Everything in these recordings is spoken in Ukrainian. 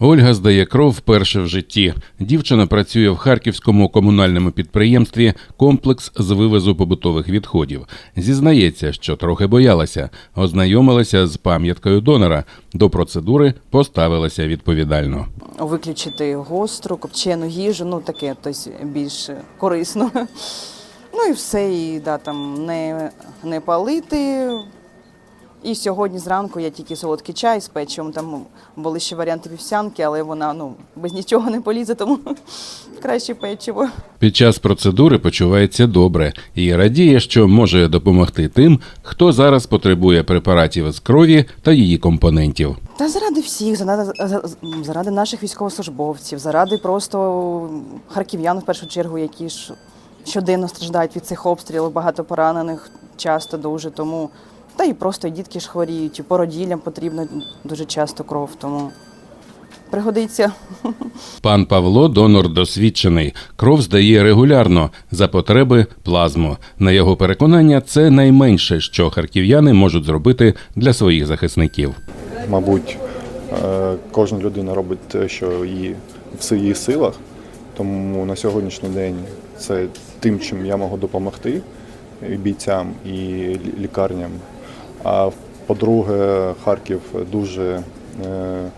Ольга здає кров вперше в житті. Дівчина працює в харківському комунальному підприємстві комплекс з вивезу побутових відходів. Зізнається, що трохи боялася, ознайомилася з пам'яткою донора. До процедури поставилася відповідально. виключити гостру, копчену їжу, ну таке тобто більш корисно. Ну і все, і да, там не, не палити. І сьогодні зранку я тільки солодкий чай з печивом. Там були ще варіанти вівсянки, але вона ну, без нічого не полізе, тому краще печиво. Під час процедури почувається добре і радіє, що може допомогти тим, хто зараз потребує препаратів з крові та її компонентів. Та заради всіх, заради, заради наших військовослужбовців, заради просто харків'ян в першу чергу, які ж щоденно страждають від цих обстрілів, багато поранених, часто дуже. Тому та і просто і дітки ж хворіють, і породіллям потрібно дуже часто кров, тому пригодиться. Пан Павло донор досвідчений. Кров здає регулярно за потреби плазму. На його переконання, це найменше, що харків'яни можуть зробити для своїх захисників. Мабуть, е, кожна людина робить те, що її в її силах. Тому на сьогоднішній день це тим, чим я можу допомогти і бійцям і лікарням. А по-друге, Харків дуже е,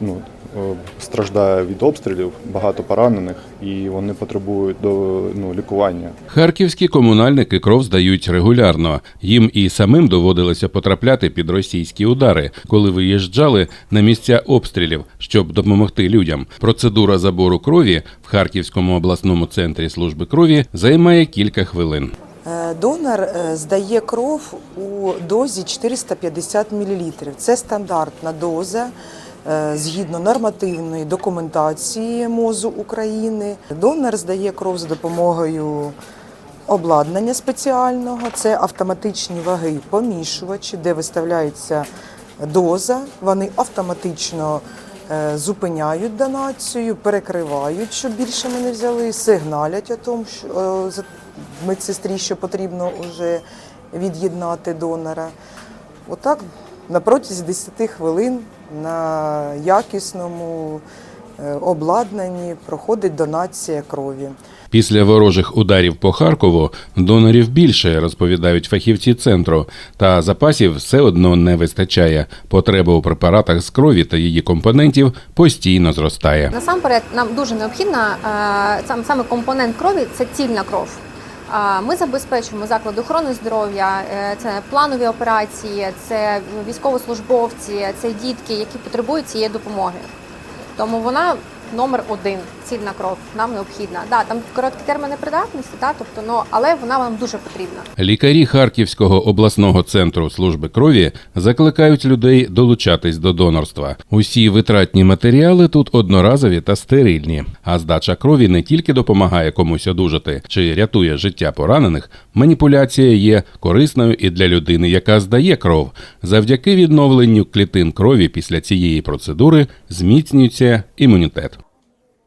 ну, е, страждає від обстрілів, багато поранених, і вони потребують до ну, лікування. Харківські комунальники кров здають регулярно. Їм і самим доводилося потрапляти під російські удари, коли виїжджали на місця обстрілів, щоб допомогти людям. Процедура забору крові в Харківському обласному центрі служби крові займає кілька хвилин. Е, Донор е, здає кров у дозі 450 мл. Це стандартна доза е, згідно нормативної документації МОЗу України. Донор здає кров за допомогою обладнання спеціального. Це автоматичні ваги помішувачі, де виставляється доза. Вони автоматично зупиняють донацію, перекривають, щоб більше ми не взяли, сигналять о тому, що е, медсестрі, що потрібно вже від'єднати донора. Отак на протязі 10 хвилин на якісному е, обладнанні проходить донація крові. Після ворожих ударів по Харкову донорів більше, розповідають фахівці центру, та запасів все одно не вистачає. Потреба у препаратах з крові та її компонентів постійно зростає. Насамперед, нам дуже необхідна е, сам саме компонент крові це цільна кров. А Ми забезпечуємо заклади охорони здоров'я, е, це планові операції, це військовослужбовці, це дітки, які потребують цієї допомоги. Тому вона номер один цільна кров нам необхідна. Да, там короткі терміни придатності, да, тобто, ну, але вона нам дуже потрібна. Лікарі Харківського обласного центру служби крові закликають людей долучатись до донорства. Усі витратні матеріали тут одноразові та стерильні. А здача крові не тільки допомагає комусь одужати чи рятує життя поранених. Маніпуляція є корисною і для людини, яка здає кров. Завдяки відновленню клітин крові після цієї процедури зміцнюється імунітет.